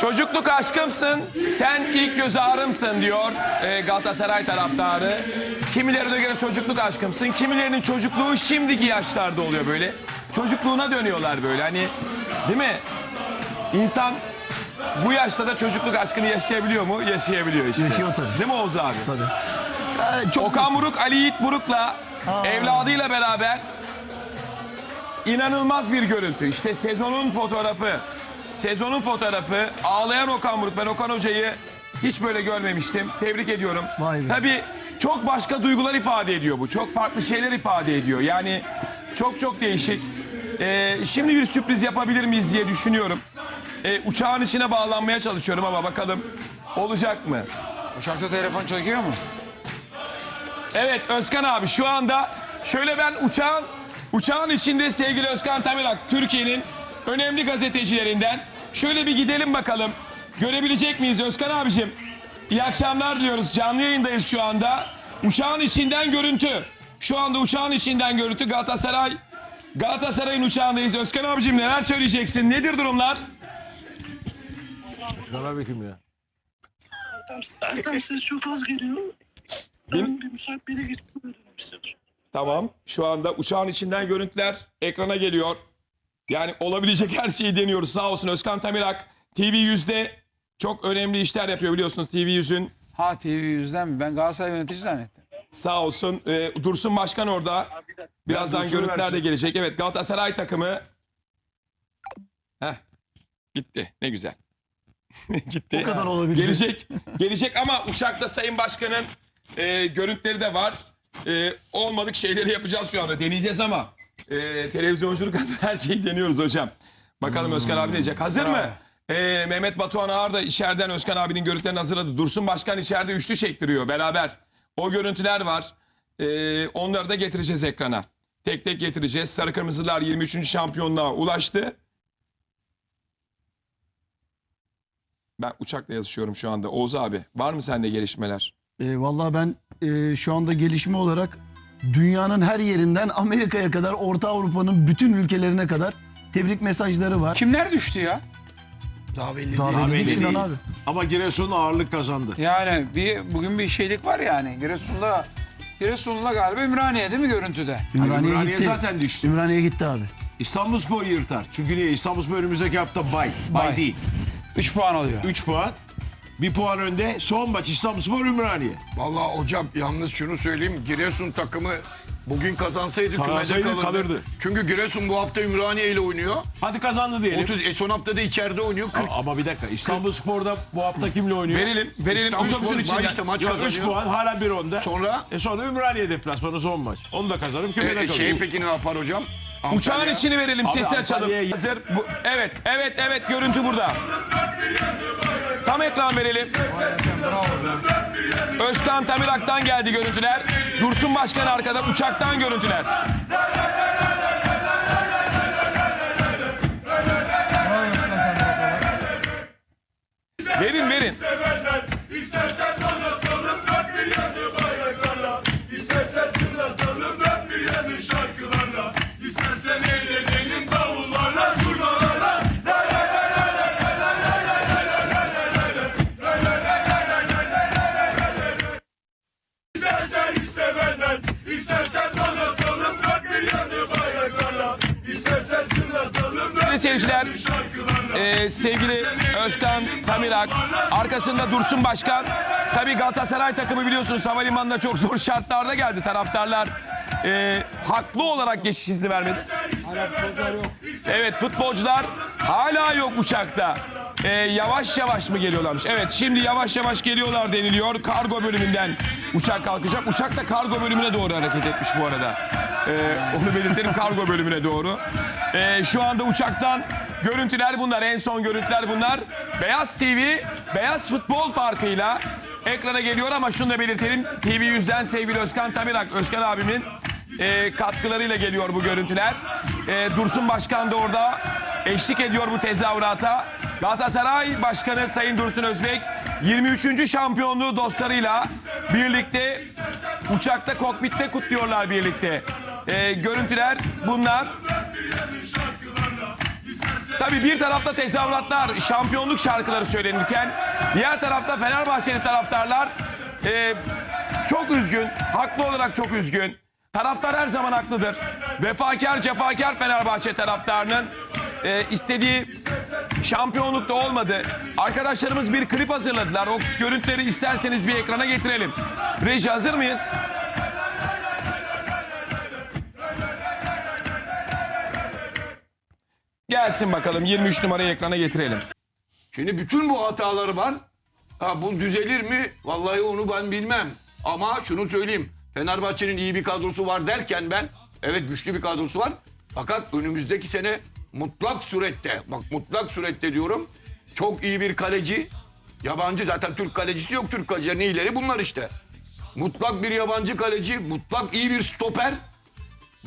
Çocukluk aşkımsın, sen ilk göz ağrımsın diyor e, Galatasaray taraftarı. Kimilerine göre çocukluk aşkımsın, kimilerinin çocukluğu şimdiki yaşlarda oluyor böyle. Çocukluğuna dönüyorlar böyle hani değil mi? İnsan bu yaşta da çocukluk aşkını yaşayabiliyor mu? Yaşayabiliyor işte. Yaşıyor tabii. Değil mi Oğuz abi? Ee, çok Okan Buruk, Ali Yiğit Buruk'la evladıyla beraber inanılmaz bir görüntü. İşte sezonun fotoğrafı. Sezonun fotoğrafı. Ağlayan Okan Buruk. Ben Okan Hoca'yı hiç böyle görmemiştim. Tebrik ediyorum. Vay be. Tabii çok başka duygular ifade ediyor bu. Çok farklı şeyler ifade ediyor. Yani çok çok değişik. Ee, şimdi bir sürpriz yapabilir miyiz diye düşünüyorum. Ee, uçağın içine bağlanmaya çalışıyorum ama bakalım olacak mı? Uçakta telefon çekiyor mu? Evet Özkan abi şu anda şöyle ben uçağın uçağın içinde sevgili Özkan Tamirak Türkiye'nin önemli gazetecilerinden şöyle bir gidelim bakalım. Görebilecek miyiz Özkan abicim? İyi akşamlar diyoruz. Canlı yayındayız şu anda. Uçağın içinden görüntü. Şu anda uçağın içinden görüntü Galatasaray Galatasaray'ın uçağındayız. Özkan abicim neler söyleyeceksin? Nedir durumlar? Ertem ses çok az geliyor. Ben bir müsait bir yere. Tamam. Şu anda uçağın içinden görüntüler ekrana geliyor. Yani olabilecek her şeyi deniyoruz. Sağ olsun Özkan Tamirak TV yüzde çok önemli işler yapıyor biliyorsunuz TV yüzün. Ha TV yüzden mi? Ben Galatasaray yönetici zannettim. Sağ olsun. Ee, Dursun Başkan orada. Birazdan görüntüler de gelecek. Evet Galatasaray takımı. Heh. Gitti. Ne güzel. Gitti. O kadar olabilir. Gelecek. Gelecek ama uçakta Sayın Başkan'ın e, görüntüleri de var. E, olmadık şeyleri yapacağız şu anda. Deneyeceğiz ama e, televizyonculuk adına her şeyi deniyoruz hocam. Bakalım Özkan abi ne diyecek. Hazır mı? E, Mehmet Batuhan Ağar da içeriden Özkan abinin görüntülerini hazırladı. Dursun Başkan içeride üçlü çektiriyor beraber. O görüntüler var. E, onları da getireceğiz ekrana. Tek tek getireceğiz. Sarı Kırmızılar 23. şampiyonluğa ulaştı. Ben uçakla yazışıyorum şu anda. Oğuz abi var mı sende gelişmeler? E, vallahi ben e, şu anda gelişme olarak dünyanın her yerinden Amerika'ya kadar Orta Avrupa'nın bütün ülkelerine kadar tebrik mesajları var. Kimler düştü ya? Daha belli Daha değil. belli belli değil Sinan değil. abi. Ama Giresun ağırlık kazandı. Yani bir bugün bir şeylik var yani. Giresun'da Giresun'la galiba Ümraniye değil mi görüntüde? Ümraniye, Ümraniye gitti. zaten düştü. Ümraniye gitti abi. İstanbulspor yırtar. Çünkü niye? İstanbulspor önümüzdeki hafta bay. Bay, Bay. değil. 3 puan alıyor. 3 puan. Bir puan önde. Son maç İstanbulspor Ümraniye. Vallahi hocam yalnız şunu söyleyeyim. Giresun takımı bugün kazansaydı kümede Kazansaydı kalırdı. kalırdı. Çünkü Giresun bu hafta Ümraniye ile oynuyor. Hadi kazandı diyelim. 30 e, son hafta da içeride oynuyor. 40 Ama bir dakika. İstanbulspor'da bu hafta kimle oynuyor? Verelim, verelim İstanbul otobüsün Spor içinden. işte maç kazanıyor. 3 puan hala bir onda. Sonra E sonra Ümraniye deplasmanı son maç. Onu da kazanırım. Kümede e, kalırım. şey peki ne yapar hocam? Uçağın Antalya. içini verelim, Abi sesi açalım. Antalya'ya- Hazır. Bu, evet, evet, evet. Görüntü burada. Tam ekran verelim. Özkan Tamirak'tan geldi görüntüler. Dursun Başkan arkada uçaktan görüntüler. Verin verin. Sevgili seyirciler, Ee, sevgili Özkan Tamirak, arkasında Dursun Başkan. Tabii Galatasaray takımı biliyorsunuz havalimanına çok zor şartlarda geldi. Taraftarlar e, haklı olarak geçiş izni vermedi. Evet futbolcular hala yok uçakta. Ee, yavaş yavaş mı geliyorlarmış? Evet şimdi yavaş yavaş geliyorlar deniliyor. Kargo bölümünden uçak kalkacak. Uçak da kargo bölümüne doğru hareket etmiş bu arada. Ee, onu belirtelim kargo bölümüne doğru. Ee, şu anda uçaktan görüntüler bunlar. En son görüntüler bunlar. Beyaz TV, beyaz futbol farkıyla ekrana geliyor ama şunu da belirtelim. TV yüzden sevgili Özkan Tamirak, Özkan abimin e, katkılarıyla geliyor bu görüntüler. E, Dursun Başkan da orada eşlik ediyor bu tezahürata. Galatasaray Başkanı Sayın Dursun Özbek 23. şampiyonluğu dostlarıyla birlikte uçakta kokpitte kutluyorlar birlikte. E, görüntüler bunlar. Tabii bir tarafta tezahüratlar, şampiyonluk şarkıları söylenirken diğer tarafta Fenerbahçeli taraftarlar e, çok üzgün, haklı olarak çok üzgün. Taraftar her zaman haklıdır. Vefakar, cefakar Fenerbahçe taraftarının e, istediği şampiyonluk da olmadı. Arkadaşlarımız bir klip hazırladılar. O görüntüleri isterseniz bir ekrana getirelim. Reji hazır mıyız? Gelsin bakalım 23 numarayı ekrana getirelim. Şimdi bütün bu hataları var. Ha, bu düzelir mi? Vallahi onu ben bilmem. Ama şunu söyleyeyim. Fenerbahçe'nin iyi bir kadrosu var derken ben evet güçlü bir kadrosu var. Fakat önümüzdeki sene mutlak surette bak mutlak surette diyorum çok iyi bir kaleci. Yabancı zaten Türk kalecisi yok. Türk kalecilerin iyileri bunlar işte. Mutlak bir yabancı kaleci, mutlak iyi bir stoper.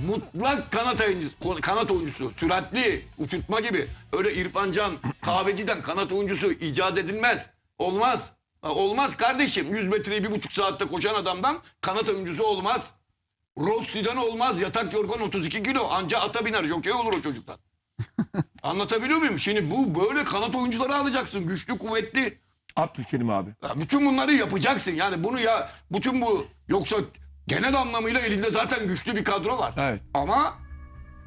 Mutlak kanat oyuncusu, kanat oyuncusu, süratli, uçurtma gibi. Öyle İrfan Can, kahveciden kanat oyuncusu icat edilmez. Olmaz. Ha, Olmaz kardeşim. 100 metreyi bir buçuk saatte koşan adamdan kanat oyuncusu olmaz. Rossi'den olmaz. Yatak yorgan 32 kilo. Anca ata biner. Jokey olur o çocuktan. Anlatabiliyor muyum? Şimdi bu böyle kanat oyuncuları alacaksın. Güçlü, kuvvetli. Abdülkerim abi. Ya bütün bunları yapacaksın. Yani bunu ya bütün bu yoksa genel anlamıyla elinde zaten güçlü bir kadro var. Evet. Ama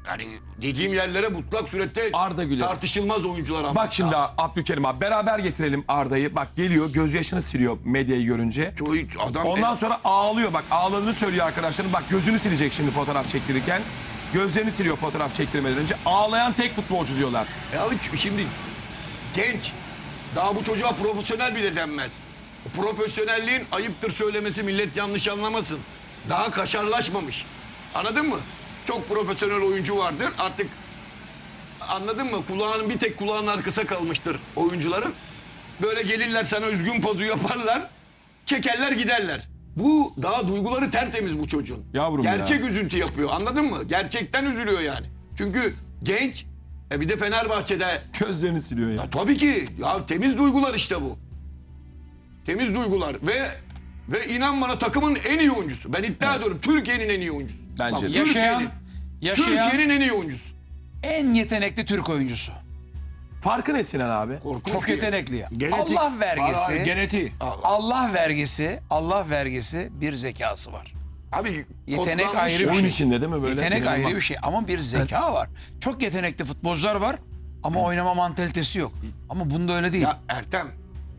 yani dediğim yerlere mutlak surette Arda Güler. tartışılmaz oyuncular almak Bak şimdi lazım. Abdülkerim abi beraber getirelim Arda'yı. Bak geliyor gözyaşını siliyor medyayı görünce. Çoğu adam Ondan sonra ağlıyor bak ağladığını söylüyor arkadaşlarım. Bak gözünü silecek şimdi fotoğraf çektirirken. Gözlerini siliyor fotoğraf çektirmeden önce. Ağlayan tek futbolcu diyorlar. Ya şimdi genç daha bu çocuğa profesyonel bile denmez. O profesyonelliğin ayıptır söylemesi millet yanlış anlamasın. Daha kaşarlaşmamış. Anladın mı? Çok profesyonel oyuncu vardır. Artık anladın mı? Kulağının bir tek kulağının arkasına kalmıştır oyuncuların. Böyle gelirler sana üzgün pozu yaparlar. Çekerler giderler. Bu daha duyguları tertemiz bu çocuğun. Yavrum ya. Gerçek üzüntü yapıyor. Anladın mı? Gerçekten üzülüyor yani. Çünkü genç. E bir de Fenerbahçe'de Gözlerini siliyor ya. ya tabii ki. Ya temiz duygular işte bu. Temiz duygular ve ve inan bana takımın en iyi oyuncusu. Ben iddia ediyorum Türkiye'nin en iyi oyuncusu. Bence de. Yaşayan, Türkiye'nin, yaşayan Türkiye'nin en iyi oyuncusu. en yetenekli Türk oyuncusu. Farkı ne Sinan abi? Korkunç Çok şey. yetenekli ya. Genetik. Allah vergisi, Var, genetiği. Allah vergisi, Allah vergisi bir zekası var. Abi Yetenek kodlanmış ayrı bir ya. Oyun şey. içinde değil mi böyle? Yetenek İnanılmaz. ayrı bir şey ama bir zeka var. Çok yetenekli futbolcular var ama oynama mantalitesi yok. Ama bunda öyle değil. Ya Ertem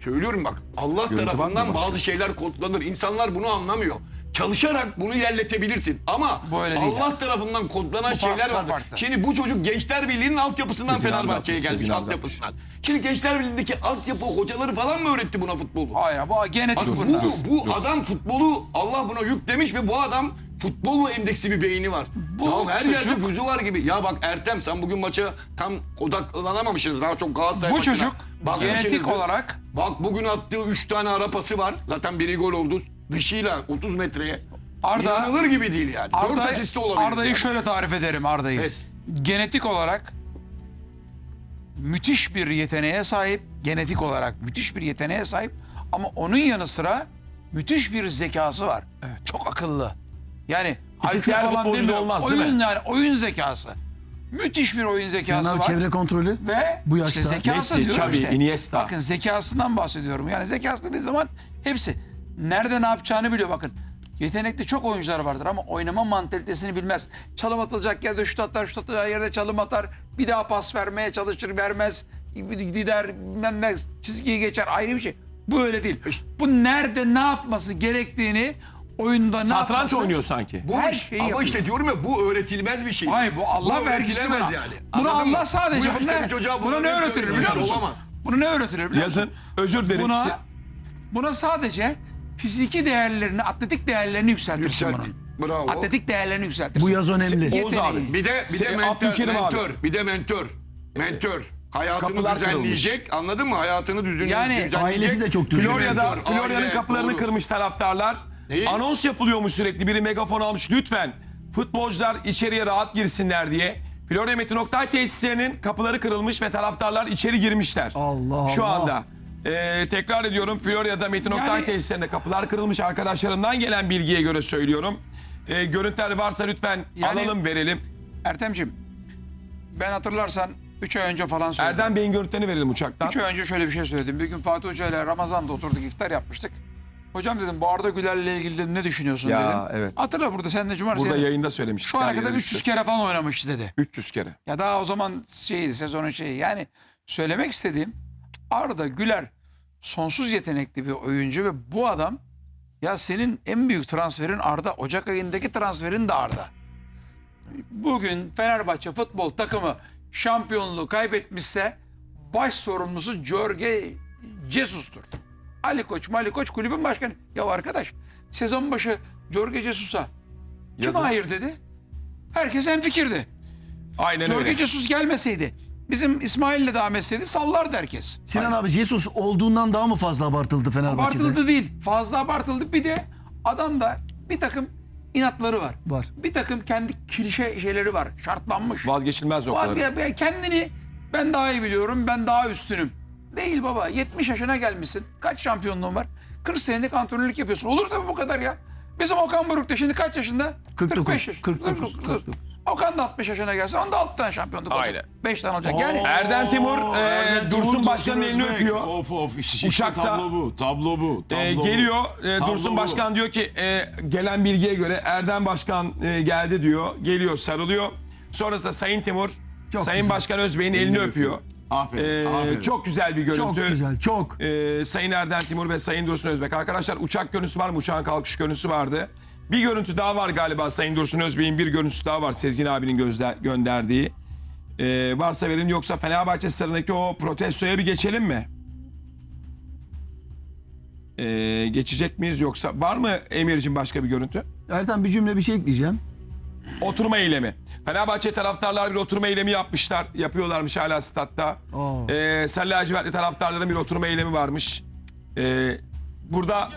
söylüyorum bak Allah Görüntü var tarafından bazı şeyler kodlanır. İnsanlar bunu anlamıyor. Çalışarak bunu yerletebilirsin. Ama Bu öyle değil Allah yani. tarafından kodlanan Bu şeyler farklı, farklı. Şimdi bu çocuk Gençler Birliği'nin altyapısından Sezin Fenerbahçe'ye anlatmış, gelmiş Sezin altyapısından. Şimdi Gençler Birliği'ndeki altyapı hocaları falan mı öğretti buna futbolu? Hayır bu genetik Bak bunlar. bu, bu adam futbolu Allah buna yüklemiş ve bu adam futbolla endeksli bir beyni var. Bu ya her çocuk- yerde gözü var gibi. Ya bak Ertem sen bugün maça tam odaklanamamışsınız. Daha çok Galatasaray Bu maçına çocuk bakmışsınızdır. genetik olarak Bak bugün attığı 3 tane ara pası var. Zaten biri gol oldu. Dışıyla 30 metreye. Arda- İnanılır gibi değil yani. 4 Arda, asisti olabilir. Arda'yı yani. şöyle tarif ederim Arda'yı. Evet. Genetik olarak müthiş bir yeteneğe sahip, genetik olarak müthiş bir yeteneğe sahip ama onun yanı sıra müthiş bir zekası var. Çok akıllı. Yani her falan futbolcuda demiyorum. olmaz, değil oyun mi? yani oyun zekası. Müthiş bir oyun zekası Sınav var. çevre kontrolü. Ve Bu işte yaşta. zekası Messi, diyorum Xavi, işte. Iniesta. Bakın zekasından bahsediyorum. Yani zekası dediği zaman hepsi. Nerede ne yapacağını biliyor bakın. Yetenekli çok oyuncular vardır ama oynama mantalitesini bilmez. Çalım atılacak yerde şut atar, şut atacağı yerde çalım atar. Bir daha pas vermeye çalışır, vermez. Gider, bilmem ne, çizgiyi geçer ayrı bir şey. Bu öyle değil. Bu nerede ne yapması gerektiğini oyunda ne Satranç yapması... oynuyor sanki. Bu her iş- şeyi ama yapıyor. işte diyorum ya bu öğretilmez bir şey. Hayır bu Allah Bu vergisi öğretilemez buna. yani. Bunu Anladın mı? Allah sadece Bu yaşta bir çocuğa buna ne öğretiyor, öğretir öyle biliyor şey musun? olamaz. Bunu ne öğretir biliyor musun? Yazın özür dilerim. Buna, buna sadece fiziki değerlerini, atletik değerlerini yükseltirsin Yükseltin. bunun. Bravo. Atletik değerlerini yükseltirsin. Bu yaz önemli. Oğuz abi. Bir de bir de mentor, Abdülkerim abi. mentor, bir de mentor. Mentor. Hayatını Kapılar düzenleyecek. Anladın mı? Hayatını düzen, Yani düzenleyecek. ailesi de çok düzenli. Florya'da, Florya'nın kapılarını kırmış taraftarlar. Neyi? Anons yapılıyormuş sürekli. Biri megafon almış. Lütfen futbolcular içeriye rahat girsinler diye. Florya Metin Oktay tesislerinin kapıları kırılmış ve taraftarlar içeri girmişler. Allah Şu Allah. anda. Ee, tekrar ediyorum Florya'da Metin Oktay Yani- tesislerinde kapılar kırılmış arkadaşlarımdan gelen bilgiye göre söylüyorum. Ee, görüntüler varsa lütfen Yani- alalım verelim. Ertem'cim ben hatırlarsan 3 ay önce falan söyledim. Erdem Bey'in görüntülerini verelim uçaktan. 3 ay önce şöyle bir şey söyledim. Bir gün Fatih Hoca ile Ramazan'da oturduk iftar yapmıştık. Hocam dedim bu Arda Güler'le ilgili dedim, ne düşünüyorsun Ya, dedim. evet. Hatırla burada sen de cumartesi. Burada yayın- yayında söylemiştik. Şu ana kadar yere 300 düştü. kere falan oynamış dedi. 300 kere. Ya daha o zaman şeydi sezonun şeyi. Yani söylemek istediğim Arda Güler sonsuz yetenekli bir oyuncu ve bu adam ya senin en büyük transferin Arda. Ocak ayındaki transferin de Arda. Bugün Fenerbahçe futbol takımı şampiyonluğu kaybetmişse baş sorumlusu Jorge Jesus'tur. Ali Koç, Mali Koç kulübün başkanı. Ya arkadaş sezon başı Jorge Jesus'a kim Yazın. hayır dedi? Herkes en fikirdi. Aynen Jorge öyle. Jesus gelmeseydi bizim İsmail'le devam etseydi sallardı herkes. Sinan abi Jesus olduğundan daha mı fazla abartıldı Fenerbahçe'de? Abartıldı değil. Fazla abartıldı. Bir de adamda bir takım inatları var. Var. Bir takım kendi klişe şeyleri var. Şartlanmış. Vazgeçilmez noktaları. Vazge kendini ben daha iyi biliyorum, ben daha üstünüm. Değil baba. 70 yaşına gelmişsin. Kaç şampiyonluğun var? 40 senelik antrenörlük yapıyorsun. Olur tabii bu kadar ya. Bizim Okan Buruk da şimdi kaç yaşında? 49, 45 yaş. 49, 49. Okan da 60 yaşına gelse onda 6 tane şampiyonluk olacak. Aynen. 5 tane olacak. Yani Erdem Timur, e, Erdem Dursun Timur, Başkan'ın elini Özbek. öpüyor. Of of işte, Uçakta- tablo bu. Tablo bu. Tablo Ee, bu. geliyor e, Tablo Dursun bu. Başkan diyor ki e, gelen bilgiye göre Erdem Başkan e, geldi diyor. Geliyor sarılıyor. Sonrasında Sayın Timur Çok Sayın güzel. Başkan Özbey'in elini, Elini öpüyor. Aferin, Ee, aferin. Çok güzel bir görüntü. Çok güzel, çok. Ee, Sayın Erdem Timur ve Sayın Dursun Özbek. Arkadaşlar uçak görüntüsü var mı? Uçağın kalkış görüntüsü vardı. Bir görüntü daha var galiba Sayın Dursun Özbek'in bir görüntüsü daha var Sezgin abinin gözler, gönderdiği. Ee, varsa verin yoksa Fenerbahçe sarındaki o protestoya bir geçelim mi? Ee, geçecek miyiz yoksa var mı Emir'cim başka bir görüntü? Ertan bir cümle bir şey ekleyeceğim. Oturma eylemi. Fenerbahçe taraftarlar bir oturma eylemi yapmışlar. Yapıyorlarmış hala statta. Oo. Ee, Sarı lacivertli taraftarların bir oturma eylemi varmış. Ee, burada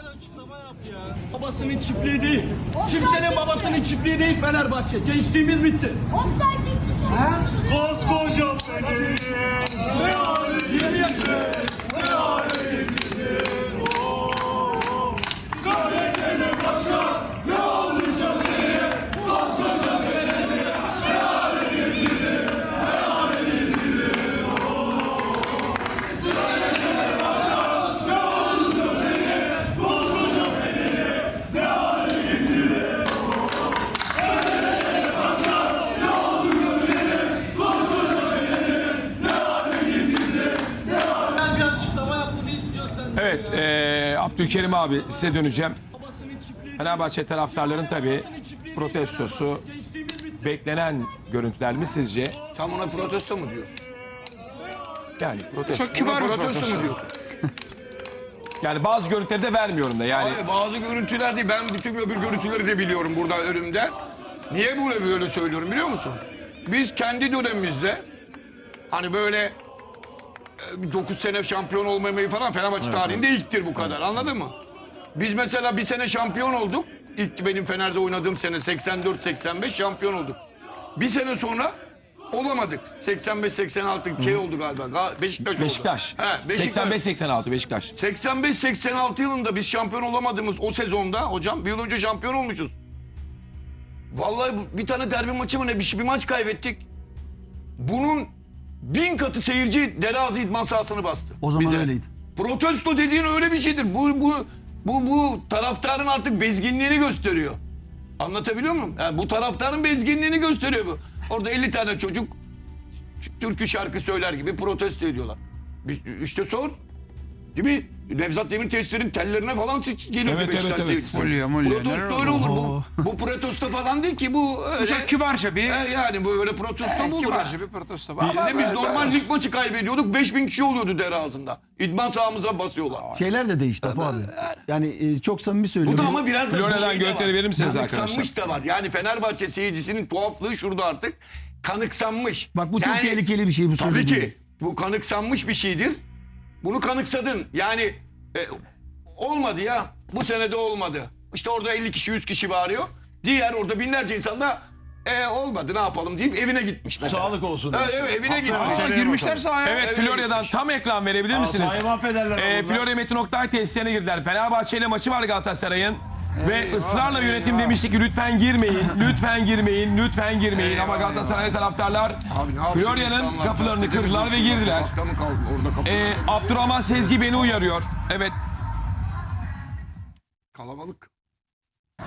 Babasının çiftliği değil. Kimsenin babasının çiftliği değil Fenerbahçe. Gençliğimiz bitti. Koskoca Fener'i ne Abdülkerim abi size döneceğim. Fenerbahçe taraftarların tabii protestosu beklenen görüntüler mi sizce? Sen buna protesto mu diyorsun? Yani protesto. çok kibar bir protesto protesto. mu diyorsun? Yani bazı görüntüleri de vermiyorum da yani. Hayır, bazı görüntüler değil. Ben bütün öbür görüntüleri de biliyorum burada önümde. Niye böyle böyle söylüyorum biliyor musun? Biz kendi dönemimizde hani böyle 9 sene şampiyon olmamayı falan Fenerbahçe tarihinde ilktir bu kadar. Anladın mı? Biz mesela bir sene şampiyon olduk. İlk benim Fener'de oynadığım sene 84-85 şampiyon olduk. Bir sene sonra olamadık. 85-86 şey oldu galiba. Ga- Beşiktaş oldu. Beşiktaş. He, Beşiktaş. 85-86 Beşiktaş. 85-86 yılında biz şampiyon olamadığımız o sezonda hocam bir yıl önce şampiyon olmuşuz. Vallahi bir tane derbi maçı mı ne bir, şey- bir maç kaybettik. Bunun bin katı seyirci Derazi idman sahasını bastı. O zaman öyleydi. Protesto dediğin öyle bir şeydir. Bu bu bu bu taraftarın artık bezginliğini gösteriyor. Anlatabiliyor muyum? Yani bu taraftarın bezginliğini gösteriyor bu. Orada 50 tane çocuk türkü şarkı söyler gibi protesto ediyorlar. İşte sor. Değil mi? Nevzat Demir testlerin tellerine falan sıç geliyordu Evet, Beşiktaş evet, evet. mulya, neler Protesto öyle olur. Bu, bu protesto falan değil ki bu öyle. Çok kibarca bir He, yani bu öyle protesto mu olur? kibarca bir protesto. Ama Bir de biz böyle- normal lig maçı kaybediyorduk. 5000 kişi oluyordu dere ağzında. İdman sahamıza basıyorlar. Şeyler de değişti Apo abi. Yani e, çok samimi Bu söylüyorum. da ama biraz da Florya'dan bu şey var. verir misiniz Kanıksanmış da var. Yani Fenerbahçe seyircisinin tuhaflığı şurada artık. Kanıksanmış. Bak bu çok Yani- tehlikeli bir şey bu Tabii söylediğin. ki. Bu kanıksanmış bir şeydir. Bunu kanıksadın. Yani e, olmadı ya. Bu senede olmadı. İşte orada 50 kişi 100 kişi bağırıyor. Diğer orada binlerce insan da e, olmadı ne yapalım deyip evine gitmiş mesela. Sağlık olsun. Evet, evet, evine gitmiş. Aa, seneye girmişler bakalım. sahaya. Evet Evet, Florya'dan tam ekran verebilir misiniz? Sahayı mahvederler Ee. Florya Metin Oktay tesislerine girdiler. Fenerbahçe ile maçı var Galatasaray'ın. Ve ısrarla yönetim demişti ki lütfen girmeyin, lütfen girmeyin, lütfen girmeyin. Ama Galatasaray taraftarlar Florya'nın kapılarını kırdılar ve girdiler. Ee, Abdurrahman Sezgi beni uyarıyor. Evet Kalabalık.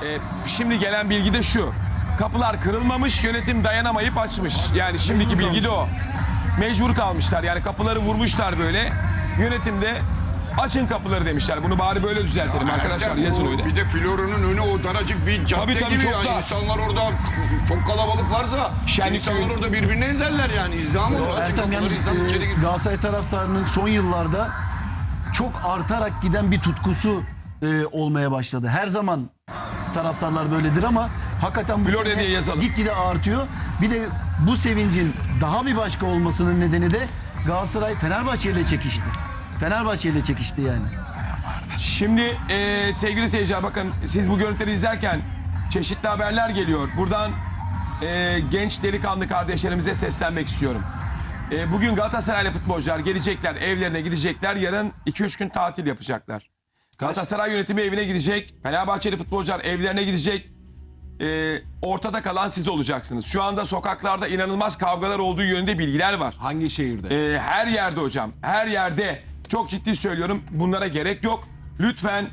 e, şimdi gelen bilgi de şu. Kapılar kırılmamış, yönetim dayanamayıp açmış. Yani şimdiki bilgi de o. Mecbur kalmışlar. Yani kapıları vurmuşlar böyle. Yönetim de açın kapıları demişler. Bunu bari böyle düzeltelim arkadaşlar. Ertem, Yazın öyle. Bir de Florya'nın önü o daracık bir cadde Tabii, tabii, gibi çok yani. dar. İnsanlar orada çok kalabalık varsa Şenlik insanlar köyü. orada birbirini ezerler yani. İzdiham olur. Açın Ertem kapıları yalnız insan e, içeri girsin. Galatasaray taraftarının son yıllarda çok artarak giden bir tutkusu e, olmaya başladı. Her zaman taraftarlar böyledir ama hakikaten bu Florya sene diye yazalım. gitgide artıyor. Bir de bu sevincin daha bir başka olmasının nedeni de Galatasaray Fenerbahçe ile çekişti. Fenerbahçe ile çekişti yani. Şimdi e, sevgili seyirciler bakın siz bu görüntüleri izlerken çeşitli haberler geliyor. Buradan e, genç delikanlı kardeşlerimize seslenmek istiyorum. E, bugün Galatasaraylı futbolcular gelecekler, evlerine gidecekler. Yarın 2-3 gün tatil yapacaklar. Galatasaray yönetimi evine gidecek. Fenerbahçeli futbolcular evlerine gidecek. E, ortada kalan siz olacaksınız. Şu anda sokaklarda inanılmaz kavgalar olduğu yönünde bilgiler var. Hangi şehirde? Ee, her yerde hocam. Her yerde. Çok ciddi söylüyorum. Bunlara gerek yok. Lütfen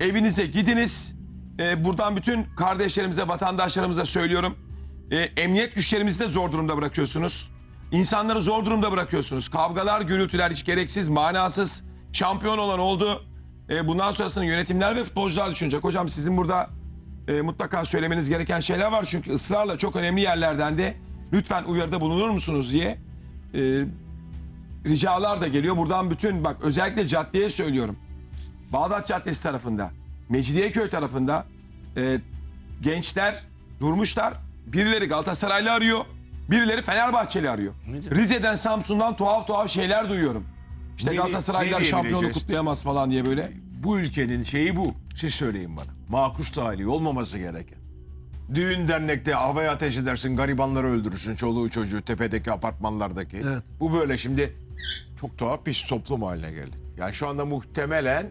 evinize gidiniz. Ee, buradan bütün kardeşlerimize, vatandaşlarımıza söylüyorum. Ee, emniyet güçlerimizi de zor durumda bırakıyorsunuz. İnsanları zor durumda bırakıyorsunuz. Kavgalar, gürültüler hiç gereksiz, manasız. Şampiyon olan oldu. Ee, bundan sonrasını yönetimler ve futbolcular düşünecek. Hocam sizin burada e, mutlaka söylemeniz gereken şeyler var. Çünkü ısrarla çok önemli yerlerden de lütfen uyarıda bulunur musunuz diye e, ricalar da geliyor. Buradan bütün bak özellikle caddeye söylüyorum. Bağdat Caddesi tarafında, Mecidiyeköy tarafında e, gençler durmuşlar. Birileri Galatasaraylı arıyor, birileri Fenerbahçeli arıyor. Rize'den, Samsun'dan tuhaf tuhaf şeyler duyuyorum. İşte Ne- Galatasaraylılar ne şampiyonu diyebileceğiz? kutlayamaz falan diye böyle. Bu ülkenin şeyi bu. Siz söyleyin bana. Makuş tali olmaması gereken. Düğün dernekte havaya ateş edersin, garibanları öldürürsün, çoluğu çocuğu tepedeki apartmanlardaki. Evet. Bu böyle şimdi çok tuhaf bir toplum haline geldik. Yani şu anda muhtemelen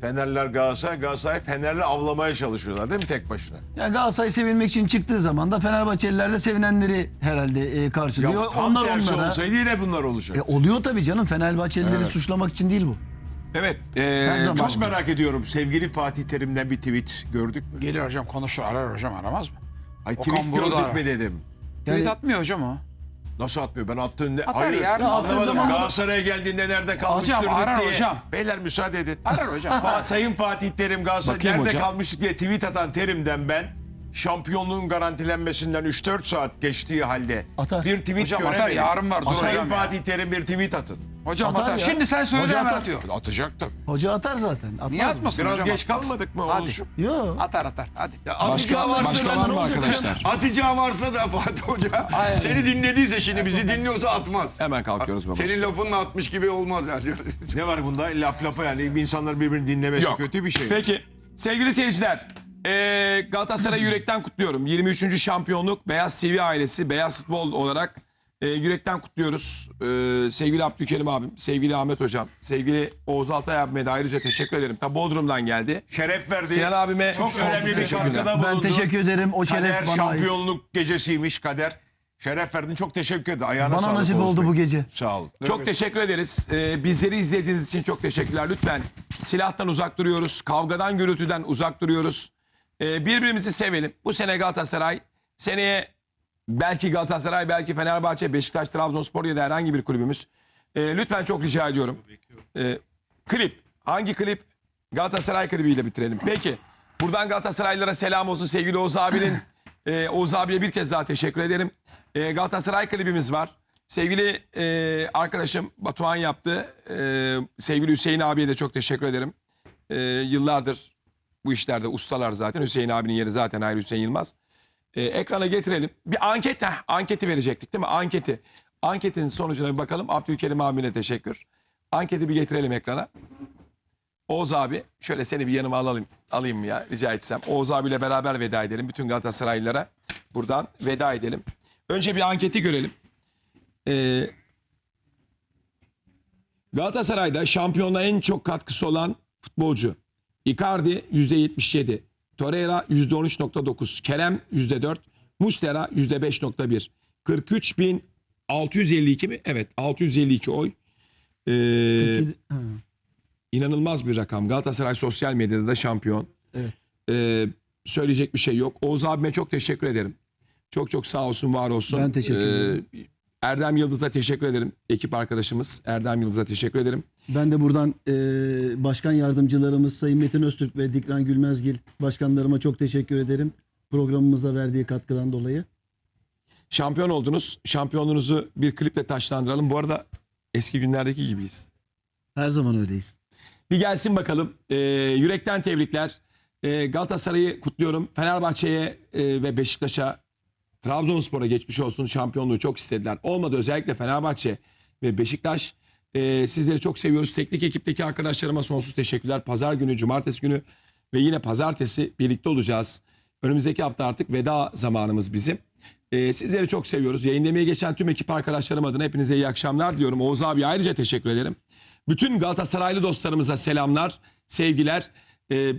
Fenerler Galatasaray, Galatasaray Fenerli avlamaya çalışıyorlar değil mi tek başına? Ya Galatasaray sevilmek için çıktığı zaman da Fenerbahçeliler de sevinenleri herhalde e, karşılıyor. Ya tam Onlar tersi onlara. olsaydı yine bunlar olacak. E, oluyor tabii canım. Fenerbahçelileri suçlamak için değil bu. Evet. e, Her zaman. Çok merak ediyorum. Sevgili Fatih Terim'den bir tweet gördük mü? Gelir hocam konuşur arar hocam aramaz mı? Ay Okan tweet Buruk'u da gördük ara. mü dedim. Tweet Yani- atmıyor hocam o. Nasıl atmıyor? Ben attığında... Atar ya. Ya attığı Anlamadım. zaman- Galatasaray'a geldiğinde nerede kalmıştır Hocam, arar diye. hocam. Beyler müsaade edin. Arar hocam. Fa- Sayın Fatih Terim Galatasaray Bakayım nerede hocam. kalmıştık diye tweet atan Terim'den ben şampiyonluğun garantilenmesinden 3-4 saat geçtiği halde Atar. bir tweet Hocam göremedim. atar, yarın var, dur Sayın hocam ya. Fatih Terim bir tweet atın. Hocam Atar atar. ya. Şimdi sen söyle Hoca hemen atıyor. Atacak tabii. Hoca atar zaten. Atmaz Niye mı? atmasın Biraz hocam? geç atmaz. kalmadık mı Hadi. Oğuzcuğum? Yok. Atar atar hadi. Atacağı varsa başka da- var mı arkadaşlar? Atacağı varsa da Fatih Hoca seni dinlediyse şimdi bizi dinliyorsa atmaz. Hemen kalkıyoruz babacığım. Senin lafınla atmış gibi olmaz yani. Ne var bunda? Laf lafa yani insanlar birbirini dinlemesi Yok. kötü bir şey. Peki sevgili seyirciler eee Galatasaray'ı yürekten kutluyorum. 23. şampiyonluk Beyaz TV ailesi Beyaz Futbol olarak eee, yürekten kutluyoruz. Eee, sevgili Abdülkerim abim, sevgili Ahmet hocam, sevgili Oğuz Altay abime de ayrıca teşekkür ederim. Ta Bodrum'dan geldi. Şeref verdi. Sinan abime çok sonsuz önemli bir teşekkürler. katkıda bulundu. Ben teşekkür ederim. O şeref Kader bana ait. şampiyonluk gecesiymiş Kader. Şeref verdin. Çok teşekkür ederim. Ayağına Bana sağlık nasip Oğuz oldu Bey. bu gece. Sağ ol. Çok teşekkür ederiz. Ee, bizleri izlediğiniz için çok teşekkürler. Lütfen silahtan uzak duruyoruz. Kavgadan, gürültüden uzak duruyoruz. Ee, birbirimizi sevelim. Bu sene Galatasaray, seneye belki Galatasaray, belki Fenerbahçe, Beşiktaş, Trabzonspor ya da herhangi bir kulübümüz. Ee, lütfen çok rica ediyorum. Ee, klip. Hangi klip? Galatasaray klibiyle bitirelim. Peki. Buradan Galatasaraylılara selam olsun sevgili Oğuz abinin. e, Oğuz abiye bir kez daha teşekkür ederim. E, Galatasaray klibimiz var. Sevgili e, arkadaşım Batuhan yaptı. E, sevgili Hüseyin abiye de çok teşekkür ederim. E, yıllardır bu işlerde ustalar zaten. Hüseyin abinin yeri zaten ayrı Hüseyin Yılmaz. E, ekrana getirelim. Bir anket, heh, anketi verecektik değil mi? Anketi. Anketin sonucuna bir bakalım. Abdülkerim abine teşekkür. Anketi bir getirelim ekrana. Oğuz abi şöyle seni bir yanıma alayım, alayım ya rica etsem. Oğuz abiyle beraber veda edelim. Bütün Galatasaraylılara buradan veda edelim. Önce bir anketi görelim. Ee, Galatasaray'da şampiyonluğa en çok katkısı olan futbolcu. Icardi %77. Torreira %13.9. Kerem %4. Mustera %5.1. 43.652 mi? Evet 652 oy. Ee, Ha. İnanılmaz bir rakam. Galatasaray sosyal medyada da şampiyon. Evet. Ee, söyleyecek bir şey yok. Oğuz abime çok teşekkür ederim. Çok çok sağ olsun, var olsun. Ben teşekkür ederim. Ee, Erdem Yıldız'a teşekkür ederim. Ekip arkadaşımız Erdem Yıldız'a teşekkür ederim. Ben de buradan e, başkan yardımcılarımız Sayın Metin Öztürk ve Dikran Gülmezgil başkanlarıma çok teşekkür ederim. Programımıza verdiği katkıdan dolayı. Şampiyon oldunuz. Şampiyonluğunuzu bir kliple taşlandıralım. Bu arada eski günlerdeki gibiyiz. Her zaman öyleyiz. Bir gelsin bakalım. Ee, yürekten tebrikler. Ee, Galatasaray'ı kutluyorum. Fenerbahçe'ye e, ve Beşiktaş'a Trabzonspor'a geçmiş olsun. Şampiyonluğu çok istediler. Olmadı özellikle Fenerbahçe ve Beşiktaş. Ee, sizleri çok seviyoruz. Teknik ekipteki arkadaşlarıma sonsuz teşekkürler. Pazar günü, cumartesi günü ve yine pazartesi birlikte olacağız. Önümüzdeki hafta artık veda zamanımız bizim. Ee, sizleri çok seviyoruz. Yayınlamaya geçen tüm ekip arkadaşlarım adına hepinize iyi akşamlar diyorum. Oğuz abi ayrıca teşekkür ederim. Bütün Galatasaraylı dostlarımıza selamlar, sevgiler. Ee,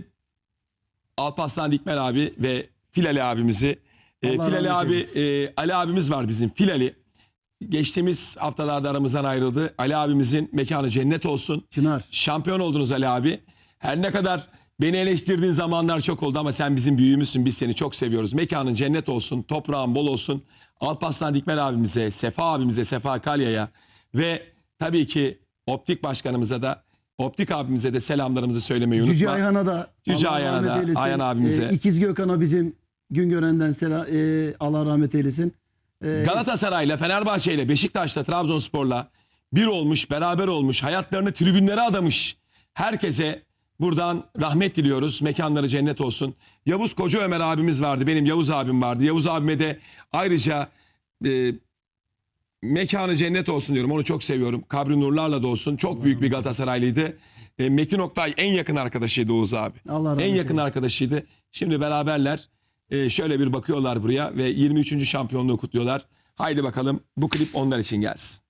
Alparslan Dikmen abi ve Filali abimizi. Allah Filali abi, e, Ali abimiz var bizim Filali. Geçtiğimiz haftalarda aramızdan ayrıldı. Ali abimizin mekanı cennet olsun. Çınar. Şampiyon oldunuz Ali abi. Her ne kadar beni eleştirdiğin zamanlar çok oldu ama sen bizim büyüğümüzsün. Biz seni çok seviyoruz. Mekanın cennet olsun, toprağın bol olsun. Alparslan Dikmen abimize, Sefa abimize, Sefa Kalya'ya ve tabii ki Optik Başkanımıza da, Optik abimize de selamlarımızı söylemeyi unutma. Cüce Ayhan'a da Cüce Ayhan'a da. Ayhan abimize. E, İkiz Gökhan'a bizim Güngören'den selam, e, Allah rahmet eylesin. E, Galatasaray'la, Fenerbahçe'yle, Beşiktaş'la, Trabzonspor'la bir olmuş, beraber olmuş, hayatlarını tribünlere adamış. Herkese buradan rahmet diliyoruz. Mekanları cennet olsun. Yavuz Koca Ömer abimiz vardı. Benim Yavuz abim vardı. Yavuz abime de ayrıca e, mekanı cennet olsun diyorum. Onu çok seviyorum. Kabri nurlarla da olsun. Çok büyük bir Galatasaraylıydı. E, Metin Oktay en yakın arkadaşıydı Oğuz abi. Allah En yakın arkadaşıydı. Şimdi beraberler. E, şöyle bir bakıyorlar buraya ve 23. şampiyonluğu kutluyorlar. Haydi bakalım bu klip onlar için gelsin.